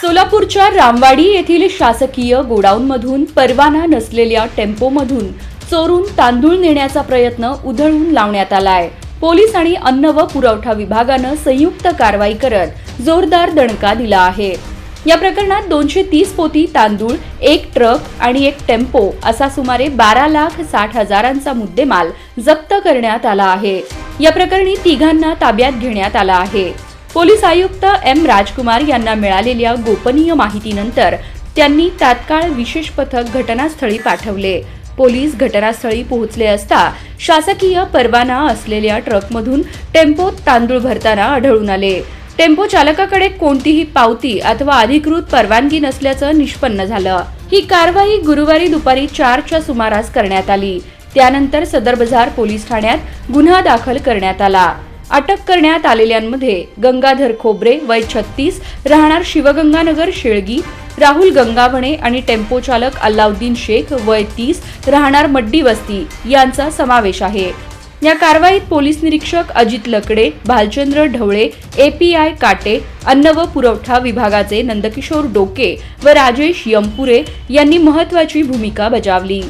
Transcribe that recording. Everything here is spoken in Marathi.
सोलापूरच्या रामवाडी येथील शासकीय गोडाऊनमधून परवाना नसलेल्या टेम्पोमधून चोरून तांदूळ नेण्याचा प्रयत्न उधळून लावण्यात आलाय. पोलीस आणि अन्न व पुरवठा विभागानं संयुक्त कारवाई करत जोरदार दणका दिला आहे. या प्रकरणात दोनशे तीस पोती तांदूळ एक ट्रक आणि एक टेम्पो असा सुमारे बारा लाख साठ हजारांचा मुद्देमाल जप्त करण्यात आला आहे. या प्रकरणी तिघांना ताब्यात घेण्यात आला आहे. पोलीस आयुक्त एम राजकुमार यांना मिळालेल्या गोपनीय माहितीनंतर त्यांनी तात्काळ विशेष पथक घटनास्थळी पाठवले. पोलीस घटनास्थळी पोहोचले असता शासकीय परवाना असलेल्या ट्रकमधून टेम्पोत तांदूळ भरताना आढळून आले. टेम्पो चालकाकडे कोणतीही पावती अथवा अधिकृत परवानगी नसल्याचं निष्पन्न झालं. ही कारवाई गुरुवारी दुपारी चारच्या सुमारास करण्यात आली. त्यानंतर सदर बाजार पोलीस ठाण्यात गुन्हा दाखल करण्यात आला. अटक करण्यात आलेल्यांमध्ये गंगाधर खोबरे वय छत्तीस राहणार शिवगंगानगर शेळगी राहुल गंगावणे आणि टेम्पो चालक अल्लाउद्दीन शेख वय तीस राहणार मड्डी वस्ती यांचा समावेश आहे. या कारवाईत पोलीस निरीक्षक अजित लकडे भालचंद्र ढवळे एपीआय काटे अन्न व पुरवठा विभागाचे नंदकिशोर डोके व राजेश यमपुरे यांनी महत्वाची भूमिका बजावली.